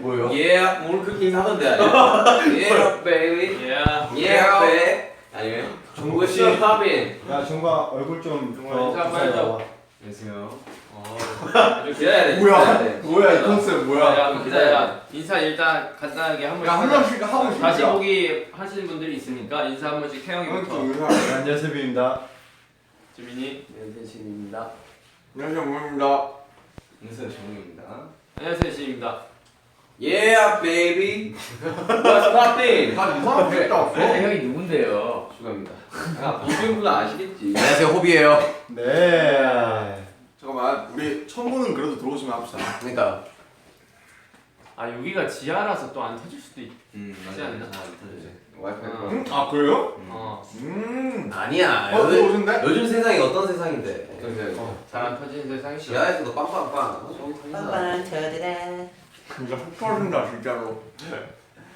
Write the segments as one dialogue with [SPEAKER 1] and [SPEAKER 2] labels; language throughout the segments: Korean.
[SPEAKER 1] 뭐요?
[SPEAKER 2] 예, 오늘 그렇게 인사하던데 아니야? 예, 베이비.
[SPEAKER 3] 예.
[SPEAKER 2] 예, 베이. 아니면 정국씨 하빈.
[SPEAKER 4] 야 정과 얼굴 좀
[SPEAKER 3] 정과 인사 한번 해줘.
[SPEAKER 1] 안녕하세요.
[SPEAKER 2] 어, 좀 기다려야 돼.
[SPEAKER 5] 뭐야?
[SPEAKER 2] 기다려야 돼.
[SPEAKER 5] 뭐야 이 컨셉 뭐야?
[SPEAKER 3] 야, 기다려. 인사 일단 간단하게 한 번씩.
[SPEAKER 5] 야 한 명씩 하고 싶다.
[SPEAKER 3] 다시 보기 하시는 분들이 있으니까 인사 한 번씩 태영이부터.
[SPEAKER 4] 네, 안녕하세요 비입니다
[SPEAKER 3] 주민이.
[SPEAKER 2] 연세신입니다.
[SPEAKER 5] 안녕하세요 모입니다.
[SPEAKER 1] 안녕하세요 정우입니다.
[SPEAKER 3] 안녕하세요 시입니다.
[SPEAKER 2] 예, 베이비. What's happening?
[SPEAKER 5] 다 이상한 거 있다 없어?
[SPEAKER 3] 형이 누군데요?
[SPEAKER 2] 슈가입니다. 아, 보시는 분은 아시겠지.
[SPEAKER 1] 안녕하세요 호비예요.
[SPEAKER 4] 네
[SPEAKER 5] 잠깐만 우리 천분은 그래도 들어오시면 합시다.
[SPEAKER 1] 그러니까.
[SPEAKER 3] 아 여기가 지하라서 또 안 터질 수도 있.
[SPEAKER 1] 음
[SPEAKER 3] 않나?
[SPEAKER 2] 와이파이.
[SPEAKER 3] 어.
[SPEAKER 5] 음? 아 그래요?
[SPEAKER 3] 어.
[SPEAKER 5] 음.
[SPEAKER 1] 아니야.
[SPEAKER 5] 어
[SPEAKER 1] 요즘? 요즘 세상이 어떤 세상인데?
[SPEAKER 3] 잘안 터지는 세상이죠.
[SPEAKER 1] 지하에서도 빵빵빵. 저기 터진다.
[SPEAKER 5] 진짜 훅 터진다 진짜로.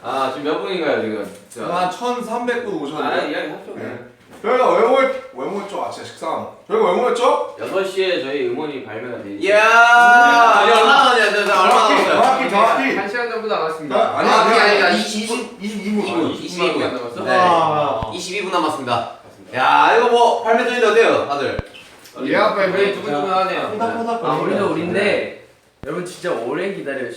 [SPEAKER 2] 아, 지금 몇 분인가요, 지금? 자.
[SPEAKER 5] 한 1,300분
[SPEAKER 2] 아,
[SPEAKER 5] 오셨는데.
[SPEAKER 2] 이야기 하죠.
[SPEAKER 5] 네. 저희가 왜 모였 왜 모였죠? 아 진짜 식상. 저희가 왜 모였죠?
[SPEAKER 2] 6 시에 저희 음원이 발매가 돼.
[SPEAKER 1] 이야.
[SPEAKER 5] 22분.
[SPEAKER 1] 22분.
[SPEAKER 3] 22분 안 남았어?
[SPEAKER 1] 네.
[SPEAKER 4] 아,
[SPEAKER 1] 22분 남았습니다. 야 이거 뭐 발매 전인데 어때요, 다들?
[SPEAKER 5] 예약
[SPEAKER 3] 우리
[SPEAKER 5] 발매.
[SPEAKER 3] 두근두근하네요.
[SPEAKER 6] 아 우리도
[SPEAKER 4] 거리네요.
[SPEAKER 6] 우린데 여러분 진짜 오래 기다려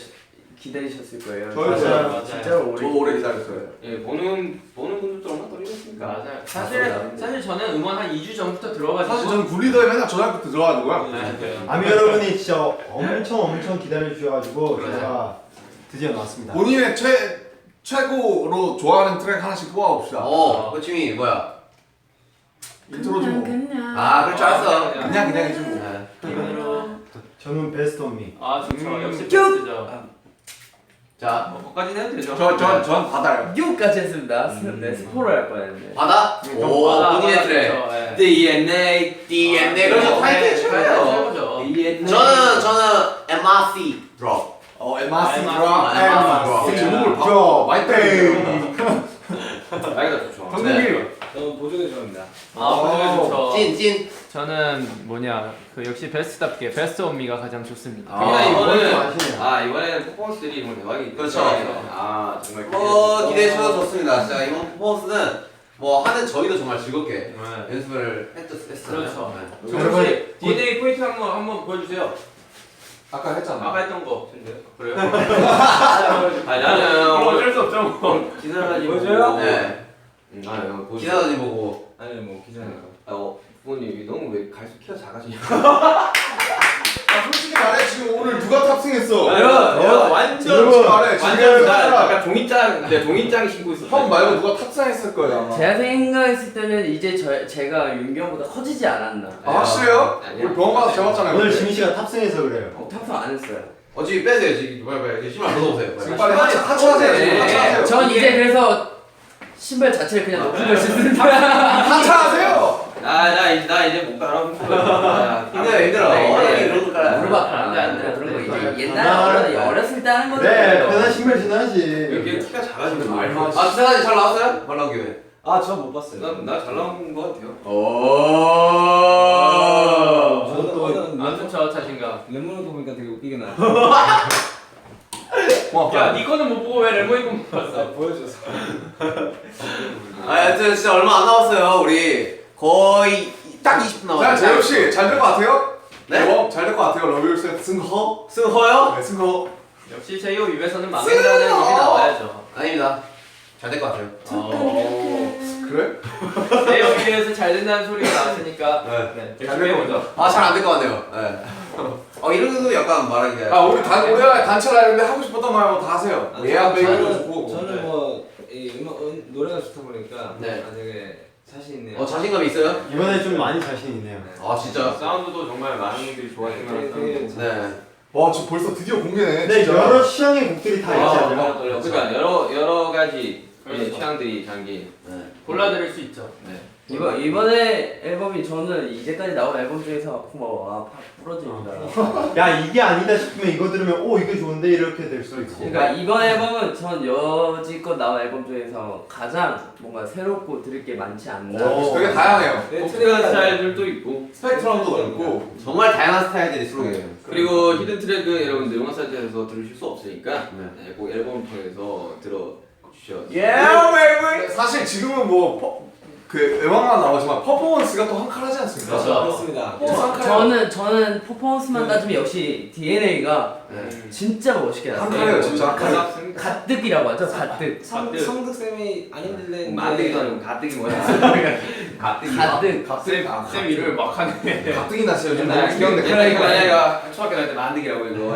[SPEAKER 6] 기다리셨을 거예요.
[SPEAKER 5] 저희도
[SPEAKER 4] 맞아요.
[SPEAKER 3] 맞아요.
[SPEAKER 6] 진짜로 오래.
[SPEAKER 5] 저도 오래 기다렸어요.
[SPEAKER 2] 예, 보는 보는 분들도 얼마나 떨리겠습니까?
[SPEAKER 3] 맞아요. 사실 사실 저는 음원 한 2주 전부터 들어가지고.
[SPEAKER 5] 사실 저는 굴리더에 맨날 저녁부터 들어가지고요.
[SPEAKER 3] 네.
[SPEAKER 4] 아미 여러분이 진짜 엄청 엄청 기다려 주셔가지고. 제가 드디어 나왔습니다
[SPEAKER 5] 본인의 최 최고로 좋아하는 트랙 하나씩 뽑아봅시다.
[SPEAKER 1] 어, 호칭이 뭐야?
[SPEAKER 5] 인트로 좀.
[SPEAKER 1] 아 그럴 줄 알았어.
[SPEAKER 5] 그냥 그냥 해주고.
[SPEAKER 1] 네.
[SPEAKER 3] 힘으로.
[SPEAKER 4] 저는 베스트 온미
[SPEAKER 3] 아 좋죠.
[SPEAKER 5] 음.
[SPEAKER 3] 역시
[SPEAKER 6] 쭉!
[SPEAKER 3] 베스트죠.
[SPEAKER 1] 자
[SPEAKER 3] 뭐 거기까지 해도 되죠.
[SPEAKER 5] 저전전 받아요.
[SPEAKER 6] 6까지 했습니다. 네 스포를 할 뻔했네.
[SPEAKER 1] 바다.
[SPEAKER 5] 음,
[SPEAKER 1] 오
[SPEAKER 3] 받아,
[SPEAKER 1] 본인의
[SPEAKER 3] 받아,
[SPEAKER 1] 트랙.
[SPEAKER 3] 그렇죠. 네.
[SPEAKER 1] DNA, DNA 그래서 타이틀 쳐요.
[SPEAKER 3] 최고죠.
[SPEAKER 2] DNA.
[SPEAKER 1] 저는 저는 MRC 드롭.
[SPEAKER 5] 어 MRC. 드랍.
[SPEAKER 1] MRC.
[SPEAKER 5] 어, 제목을 봐.
[SPEAKER 4] 드랍.
[SPEAKER 5] 마이페이.
[SPEAKER 2] 아이가 좋죠.
[SPEAKER 5] 정국이.
[SPEAKER 1] 저는 보조개 좋아합니다.
[SPEAKER 3] 아 보조개 좋죠.
[SPEAKER 1] 찐 찐.
[SPEAKER 3] 저는 뭐냐 그 역시 베스트답게 베스트 온미가 가장 좋습니다.
[SPEAKER 1] 아,
[SPEAKER 2] 그냥 이거는
[SPEAKER 4] 좀 아시네요.
[SPEAKER 2] 아 이번에는 퍼포먼스들이 정말 대박이
[SPEAKER 1] 그렇죠.
[SPEAKER 2] 아 정말
[SPEAKER 1] 뭐 기대해 주셔서 좋습니다. 진짜 이번 퍼포먼스는 뭐 하는 저희도 정말 즐겁게
[SPEAKER 3] 네.
[SPEAKER 1] 연습을 했, 했어요.
[SPEAKER 3] 그렇죠.
[SPEAKER 1] 네.
[SPEAKER 3] 저 혹시 DNA 포인트 한번 한번 보여주세요.
[SPEAKER 5] 아까 했잖아.
[SPEAKER 3] 아까 했던 거. 그래요?
[SPEAKER 2] 아 나는 오늘
[SPEAKER 3] 어쩔 수 없죠. 뭐.
[SPEAKER 2] 기사라지
[SPEAKER 6] 보여줘요?
[SPEAKER 1] 네.
[SPEAKER 2] 음, 아 이거 보여줘.
[SPEAKER 1] 기사 사진 보고
[SPEAKER 6] 아니 뭐 기자니까.
[SPEAKER 2] 아, 어, 부모님 너무 왜 갈수 키가 작아지냐?
[SPEAKER 5] 아 솔직히 말해 지금 오늘 누가 탑승했어?
[SPEAKER 2] 여러분, 여러분 완전
[SPEAKER 5] 말해
[SPEAKER 2] 완전
[SPEAKER 5] 지금 나형
[SPEAKER 2] 약간 종이장, 내 종이장 신고 있어.
[SPEAKER 5] 말고 누가 탑승했을 거예요 아마.
[SPEAKER 6] 제가 생각했을 때는 이제 저 제가 윤경보다 커지지 않았나.
[SPEAKER 5] 아 확실해요?
[SPEAKER 2] 아니야.
[SPEAKER 5] 우리 병원 가서 재봤잖아요.
[SPEAKER 4] 오늘. 지민 씨가 탑승해서 그래요
[SPEAKER 6] 어, 탑승 안 했어요.
[SPEAKER 1] 어 지금 빼세요 지금 빨리 빨리 신발 벗어보세요.
[SPEAKER 5] 지금
[SPEAKER 1] 빨리.
[SPEAKER 5] 하차 하차하세요. 지금
[SPEAKER 2] 네.
[SPEAKER 5] 하차하세요.
[SPEAKER 6] 전 이제 그래서 신발 자체를 그냥 높은 걸 신는다.
[SPEAKER 5] 하차하세요.
[SPEAKER 2] 나나 이제 나 이제 못 가라. 아,
[SPEAKER 1] 힘들어 힘들어.
[SPEAKER 6] 네,
[SPEAKER 1] 어디
[SPEAKER 6] 네.
[SPEAKER 1] 그런 거 깔아.
[SPEAKER 6] 무릎 아파 안돼 안돼 그런 거
[SPEAKER 4] 네.
[SPEAKER 6] 이제 옛날에
[SPEAKER 4] 네.
[SPEAKER 6] 어렸을 때 하는 거죠.
[SPEAKER 4] 네 편한 신발 신어야지
[SPEAKER 2] 이렇게 키가 작아지는 말.
[SPEAKER 5] 아,
[SPEAKER 1] 아 기사 사진 잘 나왔어요? 말 나온 김에.
[SPEAKER 6] 아전 못 봤어요.
[SPEAKER 2] 나나잘 나온 거 같아요.
[SPEAKER 1] 오.
[SPEAKER 4] 저도
[SPEAKER 3] 또안 좋죠 자신감.
[SPEAKER 6] 거 보니까 되게 웃기게 나.
[SPEAKER 3] 야, 니 거는 못 보고 왜 레몬이 거못 봤어?
[SPEAKER 6] 보여줘서.
[SPEAKER 1] 아 여튼 진짜 얼마 안 남았어요 우리 거의 딱 20분
[SPEAKER 5] 자
[SPEAKER 1] 남았어요.
[SPEAKER 5] 재엽 씨잘 될 것 같아요?
[SPEAKER 1] 네?
[SPEAKER 5] 잘 될 것 같아요. 러브유셋 승허.
[SPEAKER 1] 승허요?
[SPEAKER 5] 네 승허.
[SPEAKER 3] 역시 제이홉 입에서는 막내라는 얘기 나와야죠.
[SPEAKER 1] 아닙니다. 잘 될 것 같아요.
[SPEAKER 5] 그래?
[SPEAKER 3] 제이홉 입에서 잘 된다는 소리가 나왔으니까
[SPEAKER 1] 네.
[SPEAKER 3] 네, 열심히 해보죠.
[SPEAKER 1] 아 잘 안 될 것 같네요. 네. 어 이런 것도 약간 말하기가.
[SPEAKER 5] 아 우리 단 우리가 단체로 하는데 하고 싶었던 말 뭐 다 하세요. 예약 베이비도 좋고.
[SPEAKER 7] 저는 뭐 이 음악 음, 노래가 좋다 보니까
[SPEAKER 1] 네.
[SPEAKER 7] 아, 되게 자신 있네요.
[SPEAKER 1] 어 자신감 있어요?
[SPEAKER 4] 이번에 좀 많이 자신 있네요
[SPEAKER 1] 아 진짜.
[SPEAKER 2] 사운드도 정말 많은 분들이 좋아하시는
[SPEAKER 7] 되게, 되게
[SPEAKER 2] 사운드.
[SPEAKER 1] 네.
[SPEAKER 5] 와 지금 벌써 드디어 공개네.
[SPEAKER 4] 네
[SPEAKER 5] 진짜.
[SPEAKER 4] 여러 취향의 곡들이 다
[SPEAKER 2] 아,
[SPEAKER 4] 있잖아요
[SPEAKER 2] 그러니까 여러 여러 가지
[SPEAKER 3] 그렇죠.
[SPEAKER 2] 취향들이 담긴.
[SPEAKER 1] 네.
[SPEAKER 3] 골라드릴 수 있죠.
[SPEAKER 2] 네.
[SPEAKER 6] 이번 이번에 앨범이 저는 이제까지 나온 앨범 중에서 뭐 아, 부러집니다.
[SPEAKER 4] 야 이게 아니다 싶으면 이거 들으면 오 이거 좋은데 이렇게 될 수도 있고.
[SPEAKER 6] 그러니까 이번 앨범은 전 여지껏 나온 앨범 중에서 가장 뭔가 새롭고 들을 게 많지 않나.
[SPEAKER 4] 오.
[SPEAKER 5] 되게 다양해요.
[SPEAKER 2] 독특한 스타일들도 있고
[SPEAKER 5] 스펙트럼도 넓고.
[SPEAKER 1] 정말 다양한 스타일들이 수록해요.
[SPEAKER 5] 네.
[SPEAKER 2] 그리고 히든 트랙은 여러분들 음악 사이트에서 들으실 수 없으니까
[SPEAKER 1] 네.
[SPEAKER 2] 네, 꼭 앨범 통해서 들어 주셔
[SPEAKER 5] 예, 사실 지금은 뭐. 퍼- 그 음악만 나오지만 퍼포먼스가 또한칸 하지 않습니까?
[SPEAKER 2] 그렇죠.
[SPEAKER 7] 그렇습니다.
[SPEAKER 5] 한 칸.
[SPEAKER 6] 저는 저는 퍼포먼스만 따지면 역시 DNA가 진짜 멋있게
[SPEAKER 5] 한
[SPEAKER 6] 나왔어요.
[SPEAKER 5] 칸이에요, 진짜 한 칸.
[SPEAKER 2] 가득
[SPEAKER 6] 가득이라고 하죠. 가득.
[SPEAKER 7] 성,
[SPEAKER 2] 가득.
[SPEAKER 7] 성득 쌤이 안 힘들래.
[SPEAKER 2] 만들기도 아니고 가득이 뭐야 가득이
[SPEAKER 6] 가득.
[SPEAKER 5] 갑자기 아,
[SPEAKER 2] 쌤 이름을 막 하네
[SPEAKER 5] 가뜩이 났어요. 요즘
[SPEAKER 2] 옛날에
[SPEAKER 5] 가뜩이 나네.
[SPEAKER 2] 내가 초등학교 다닐 때 만들기라고 이거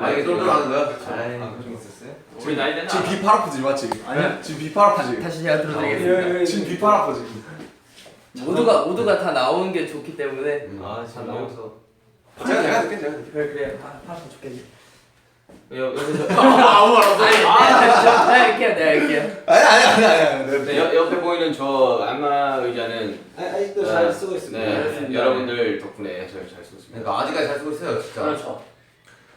[SPEAKER 1] 아 이게 똘똘 하는 거야?
[SPEAKER 7] 아, 그런 있었어요?
[SPEAKER 2] 우리 나이 때는
[SPEAKER 5] 지금 비팔 아프지 맞지?
[SPEAKER 6] 아니요.
[SPEAKER 5] 지금 비팔 아프지?
[SPEAKER 6] 다시 제가 들어드리겠습니다.
[SPEAKER 5] 지금 비팔 아프지?
[SPEAKER 6] 모두가 모두가 다 나오는 게 좋기 때문에
[SPEAKER 7] 아, 참 나와서.
[SPEAKER 5] 제가 내가 듣게 제가.
[SPEAKER 6] 그래 그래 하면 좋겠네.
[SPEAKER 2] 여- 여기서
[SPEAKER 6] 아무 말 없어. 내가 할게요. 내가 할게요.
[SPEAKER 5] 아니 아니 아니 아니.
[SPEAKER 2] 네,
[SPEAKER 5] 아니.
[SPEAKER 2] 옆- 옆에 보이는 저 안마 의자는
[SPEAKER 7] 아, 아직도 잘 쓰고 있습니다.
[SPEAKER 2] 네,
[SPEAKER 6] 알겠습니다.
[SPEAKER 2] 여러분들 덕분에 잘, 잘 쓰고 있습니다
[SPEAKER 1] 그러니까 아직까지 잘 쓰고 있어요 진짜.
[SPEAKER 6] 그렇죠.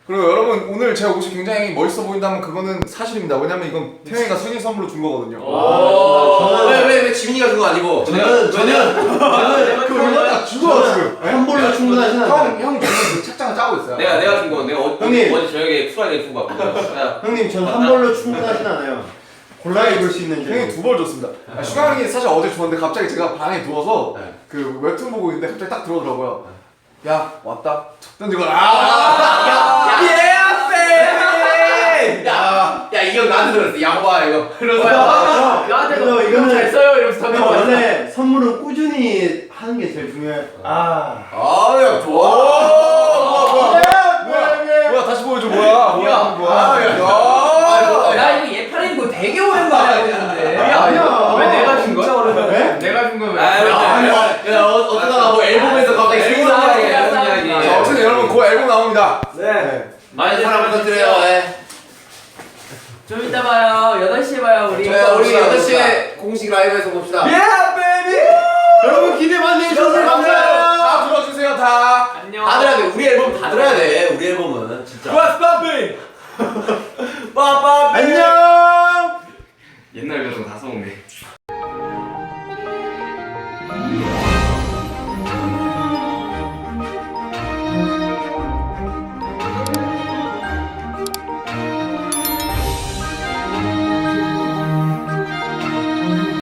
[SPEAKER 5] 그리고 여러분 오늘 제 옷이 굉장히 멋있어 보인다면 그거는 사실입니다. 왜냐면 이건 태영이가 생일 선물로 준 거거든요.
[SPEAKER 1] 저는 왜 왜 왜 지민이가 그거 아니고?
[SPEAKER 4] 저는 저는 저는
[SPEAKER 5] 그 얼마 딱 주고 지금.
[SPEAKER 4] 한 볼로 충분하진 않아요.
[SPEAKER 5] 형형 지금 그 책장을 짜고 있어요.
[SPEAKER 2] 내가 내가 준 거 내가 어,
[SPEAKER 4] 형님.
[SPEAKER 2] 어제 저녁에 쿨하게 주고 왔거든 야,
[SPEAKER 4] 형님 전 한 볼로 충분하진 않아요. 골라 입을 수 있는
[SPEAKER 5] 형이
[SPEAKER 4] 줄.
[SPEAKER 5] 두벌 줬습니다. 아, 슈가 형이 사실 어제 줬는데 갑자기 제가 방에 누워서
[SPEAKER 1] 네.
[SPEAKER 5] 그 웹툰 보고 있는데 갑자기 딱 들어오더라고요. 야 왔다. 툭 던지고 아.
[SPEAKER 1] 야, 야 이거 나한테 들었어. 야호아 이거.
[SPEAKER 4] 야,
[SPEAKER 6] 나한테
[SPEAKER 4] 이거
[SPEAKER 6] 잘
[SPEAKER 4] 이거는
[SPEAKER 6] 써요 이러면서
[SPEAKER 4] 근데
[SPEAKER 6] 던져.
[SPEAKER 4] 원래 선물은 꾸준히 하는 게 제일 중요해. 아.
[SPEAKER 1] 아 야 좋아.
[SPEAKER 5] 뭐야 뭐야 뭐야 다시 보여줘 뭐야 뭐야 뭐야 야.
[SPEAKER 6] 야 이거 예판인 거 되게 오랜만에 보는데.
[SPEAKER 4] 아니야.
[SPEAKER 3] 왜 내가 준 거야?
[SPEAKER 4] 왜?
[SPEAKER 3] 내가 준 거면
[SPEAKER 2] 아,
[SPEAKER 1] 야, 야, 야, 어, 어쩌다가 뭐 앨범에서 갑자기
[SPEAKER 2] 앨범
[SPEAKER 1] 생일
[SPEAKER 2] 이야기,
[SPEAKER 1] 이야기.
[SPEAKER 2] 앨범 이야기.
[SPEAKER 5] 자, 어쨌든 여러분 그 앨범 나옵니다.
[SPEAKER 7] 네.
[SPEAKER 1] 많이 사랑 부탁드려요. 네.
[SPEAKER 6] 좀 이따 봐요. 8시에 봐요 우리.
[SPEAKER 1] 자, 우리 8시에 공식 라이브에서 봅시다.
[SPEAKER 4] 여러분 기대 많이 해주셔서
[SPEAKER 5] 다
[SPEAKER 4] 감사해요.
[SPEAKER 5] 들어주세요 다.
[SPEAKER 3] 안녕.
[SPEAKER 1] 다 들어야 돼. 우리 앨범 다 들어야 돼. 우리 앨범은 진짜.
[SPEAKER 5] What's popping?
[SPEAKER 1] 빠빠